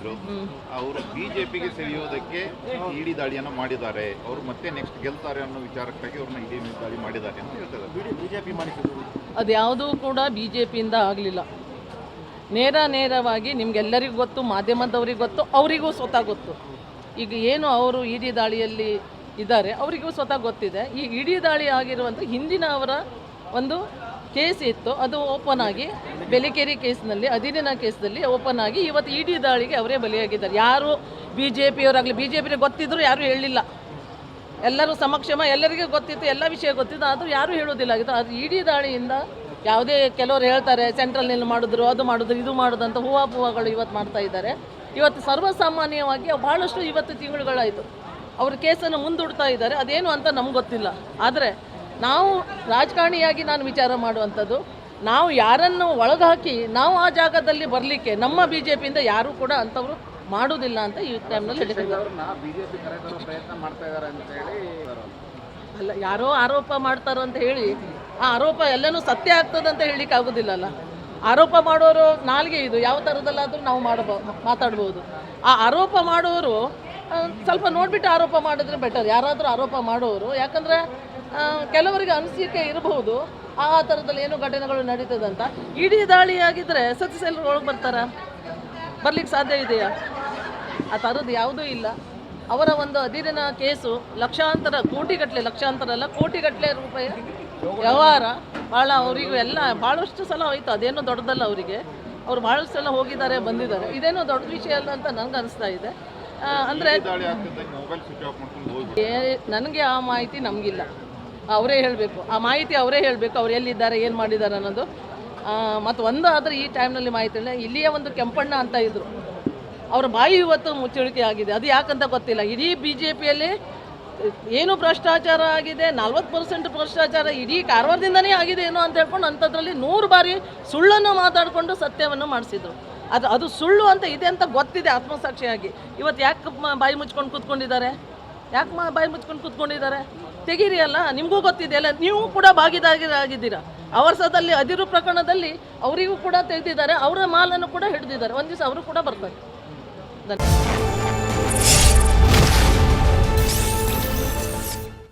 ಇದ್ರು ಅವರು ಬಿಜೆಪಿಗೆ ಸೆಳೆಯೋದಕ್ಕೆ ಇಡಿ ದಾಳಿಯನ್ನು ಮಾಡಿದ್ದಾರೆ. ಅವರು ಮತ್ತೆ ನೆಕ್ಸ್ಟ್ ಗೆಲ್ತಾರೆ ಅನ್ನೋ ವಿಚಾರಕ್ಕಾಗಿ ಅವ್ರನ್ನ ಇಡಿ ದಾಳಿ ಮಾಡಿದ್ದಾರೆ ಅಂತ ಹೇಳ್ತಾರೆ. ಬಿಜೆಪಿ ಮಾಡಿಸಿದ್ರು. ಅದ್ಯಾವುದೂ ಕೂಡ ಬಿ ಜೆ ಪಿಯಿಂದ ಆಗಲಿಲ್ಲ. ನೇರ ನೇರವಾಗಿ ನಿಮ್ಗೆಲ್ಲರಿಗೂ ಗೊತ್ತು ಮಾಧ್ಯಮದವ್ರಿಗೆ ಗೊತ್ತು ಅವರಿಗೂ ಸ್ವತಃ ಗೊತ್ತು. ಈಗ ಏನು ಅವರು ಇಡಿ ದಾಳಿಯಲ್ಲಿ ಇದ್ದಾರೆ ಅವರಿಗೂ ಸ್ವತಃ ಗೊತ್ತಿದೆ. ಈ ಇಡೀ ದಾಳಿ ಆಗಿರುವಂಥ ಹಿಂದಿನ ಅವರ ಒಂದು ಕೇಸ್ ಇತ್ತು, ಅದು ಓಪನ್ ಆಗಿ ಬೆಲಿಕೇರಿ ಕೇಸ್ನಲ್ಲಿ, ಅಧೀನಿನ ಕೇಸ್ನಲ್ಲಿ ಓಪನ್ ಆಗಿ ಇವತ್ತು ಇಡೀ ದಾಳಿಗೆ ಅವರೇ ಬಲಿಯಾಗಿದ್ದಾರೆ. ಯಾರು ಬಿ ಜೆ ಪಿಯವರಾಗಲಿ ಬಿ ಜೆ ಪಿಗೆ ಗೊತ್ತಿದ್ರು ಯಾರೂ ಹೇಳಿಲ್ಲ ಎಲ್ಲರೂ ಸಮಕ್ಷಮ, ಎಲ್ಲರಿಗೂ ಗೊತ್ತಿತ್ತು, ಎಲ್ಲ ವಿಷಯ ಗೊತ್ತಿತ್ತು, ಆದರೂ ಯಾರೂ ಹೇಳೋದಿಲ್ಲ ಆಗಿತ್ತು ಅದು ಇಡೀ ದಾಳಿಯಿಂದ ಯಾವುದೇ ಕೆಲವರು ಹೇಳ್ತಾರೆ ಸೆಂಟ್ರಲ್ನಲ್ಲಿ ಮಾಡಿದ್ರು, ಅದು ಮಾಡಿದ್ರು, ಇದು ಮಾಡೋದು ಅಂತ ಹೂವು ಹೂವುಗಳು ಇವತ್ತು ಮಾಡ್ತಾ ಇದ್ದಾರೆ. ಇವತ್ತು ಸರ್ವಸಾಮಾನ್ಯವಾಗಿ ಭಾಳಷ್ಟು ಇವತ್ತು ತಿಂಗಳುಗಳಾಯಿತು. ಅವ್ರ ಕೇಸನ್ನು ಮುಂದೂಡ್ತಾ ಇದ್ದಾರೆ. ಅದೇನು ಅಂತ ನಮ್ಗೆ ಗೊತ್ತಿಲ್ಲ. ಆದರೆ ನಾವು ರಾಜಕಾರಣಿಯಾಗಿ ನಾನು ವಿಚಾರ ಮಾಡುವಂಥದ್ದು ನಾವು ಯಾರನ್ನು ಒಳಗಾಕಿ ನಾವು ಆ ಜಾಗದಲ್ಲಿ ಬರಲಿಕ್ಕೆ ನಮ್ಮ ಬಿ ಜೆ ಪಿಯಿಂದ ಯಾರೂ ಕೂಡ ಅಂಥವ್ರು ಮಾಡೋದಿಲ್ಲ ಅಂತ ಈ ಟೈಮ್ನಲ್ಲಿ ಹೇಳ್ತಿದ್ದಾರೆ ಅವ್ರನ್ನ ಬಿಜೆಪಿ ಕರೆತರೋ ಪ್ರಯತ್ನ ಮಾಡ್ತಾ ಇದ್ದಾರೆ ಅಂತ ಹೇಳಿ ಅಲ್ಲ ಯಾರೋ ಆರೋಪ ಮಾಡ್ತಾರೋ ಅಂತ ಹೇಳಿ ಆ ಆರೋಪ ಎಲ್ಲನೂ ಸತ್ಯ ಆಗ್ತದೆ ಅಂತ ಹೇಳಲಿಕ್ಕೆ ಆಗೋದಿಲ್ಲಲ್ಲ. ಆರೋಪ ಮಾಡೋರು ನಾಲ್ಗೆ ಇದು ಯಾವ ಥರದಲ್ಲಾದರೂ ನಾವು ಮಾಡಬಹುದು ಮಾತಾಡ್ಬೋದು. ಆ ಆರೋಪ ಮಾಡೋರು ಆ, ಸ್ವಲ್ಪ ನೋಡಿಬಿಟ್ಟು ಆರೋಪ ಮಾಡಿದ್ರೆ ಬೆಟರ್ ಯಾರಾದರೂ ಆರೋಪ ಮಾಡೋರು. ಯಾಕಂದರೆ ಕೆಲವರಿಗೆ ಅನಿಸಿಕೆ ಇರಬಹುದು. ಆ ಥರದಲ್ಲಿ ಏನು ಘಟನೆಗಳು ನಡೀತದೆ ಅಂತ. ಇಡೀ ದಾಳಿ ಆಗಿದ್ದರೆ ಸತ್ಯಸೆಲ್ಲರು ಒಳಗೆ ಬರ್ತಾರಾ? ಬರ್ಲಿಕ್ಕೆ ಸಾಧ್ಯ ಇದೆಯಾ? ಆ ಥರದ್ದು ಯಾವುದೂ ಇಲ್ಲ. ಅವರ ಒಂದು ಅಧೀನ ಕೇಸು, ಲಕ್ಷಾಂತರ ಕೋಟಿಗಟ್ಟಲೆ ಲಕ್ಷಾಂತರ ಅಲ್ಲ ಕೋಟಿಗಟ್ಟಲೆ ರೂಪಾಯಿ ವ್ಯವಹಾರ. ಭಾಳ ಅವರಿಗೂ ಎಲ್ಲ ಭಾಳಷ್ಟು ಸಲ ಹೋಯ್ತು. ಅದೇನೋ ದೊಡ್ಡದಲ್ಲ ಅವರಿಗೆ. ಅವ್ರು ಭಾಳಷ್ಟು ಸಲ ಹೋಗಿದ್ದಾರೆ, ಬಂದಿದ್ದಾರೆ. ಇದೇನೋ ದೊಡ್ಡ ವಿಷಯ ಅಲ್ಲ ಅಂತ ನನಗೆ ಅನಿಸ್ತಾ ಇದೆ. ಅಂದರೆ ನನಗೆ ಆ ಮಾಹಿತಿ ನಮಗಿಲ್ಲ. ಅವರೇ ಹೇಳಬೇಕು. ಆ ಮಾಹಿತಿ ಅವರೇ ಹೇಳಬೇಕು. ಅವ್ರು ಎಲ್ಲಿದ್ದಾರೆ ಏನು ಮಾಡಿದ್ದಾರೆ ಅನ್ನೋದು. ಮತ್ತು ಒಂದು ಆದರೆ ಈ ಟೈಮ್ನಲ್ಲಿ ಮಾಹಿತಿ ಇಲ್ಲ ಇಲ್ಲಿಯ ಒಂದು ಕೆಂಪಣ್ಣ ಅಂತ ಇದ್ದರು ಅವ್ರ ಬಾಯಿ ಇವತ್ತು ಮುಚ್ಚಳಿಕೆ ಆಗಿದೆ. ಅದು ಯಾಕಂತ ಗೊತ್ತಿಲ್ಲ. ಇಡೀ ಬಿ ಜೆ ಪಿಯಲ್ಲಿ ಏನು ಭ್ರಷ್ಟಾಚಾರ ಆಗಿದೆ ನಲ್ವತ್ತು ಪರ್ಸೆಂಟ್ ಭ್ರಷ್ಟಾಚಾರ ಇಡೀ ಕಾರವಾರದಿಂದನೇ ಆಗಿದೆ ಏನೋ ಅಂತ ಹೇಳ್ಕೊಂಡು ಅಂಥದ್ರಲ್ಲಿ ನೂರು ಬಾರಿ ಸುಳ್ಳನ್ನು ಮಾತಾಡಿಕೊಂಡು ಸತ್ಯವನ್ನು ಮಾಡಿಸಿದ್ರು. ಅದು ಅದು ಸುಳ್ಳು ಅಂತ ಇದೆ ಅಂತ ಗೊತ್ತಿದೆ ಆತ್ಮಸಾಕ್ಷಿಯಾಗಿ. ಇವತ್ತು ಯಾಕೆ ಬಾಯಿ ಮುಚ್ಕೊಂಡು ಕೂತ್ಕೊಂಡಿದ್ದಾರೆ? ಯಾಕೆ ಮಾ ಬಾಯಿ ಮುಚ್ಕೊಂಡು ಕೂತ್ಕೊಂಡಿದ್ದಾರೆ? ತೆಗೀರಿ ಅಲ್ಲ, ನಿಮಗೂ ಗೊತ್ತಿದೆ ಅಲ್ಲ, ನೀವು ಕೂಡ ಭಾಗಿದಾಗಿದ್ದೀರಾ ಅವರ್ಸದಲ್ಲಿ ಅದಿರು ಪ್ರಕರಣದಲ್ಲಿ ಅವರಿಗೂ ಕೂಡ ತೆಗೆದಿದ್ದಾರೆ, ಅವರ ಮಾಲನ್ನು ಕೂಡ ಹಿಡಿದಿದ್ದಾರೆ. ಒಂದು ದಿವಸ ಅವರು ಕೂಡ ಬರ್ತಾರೆ. ಧನ್ಯವಾದ.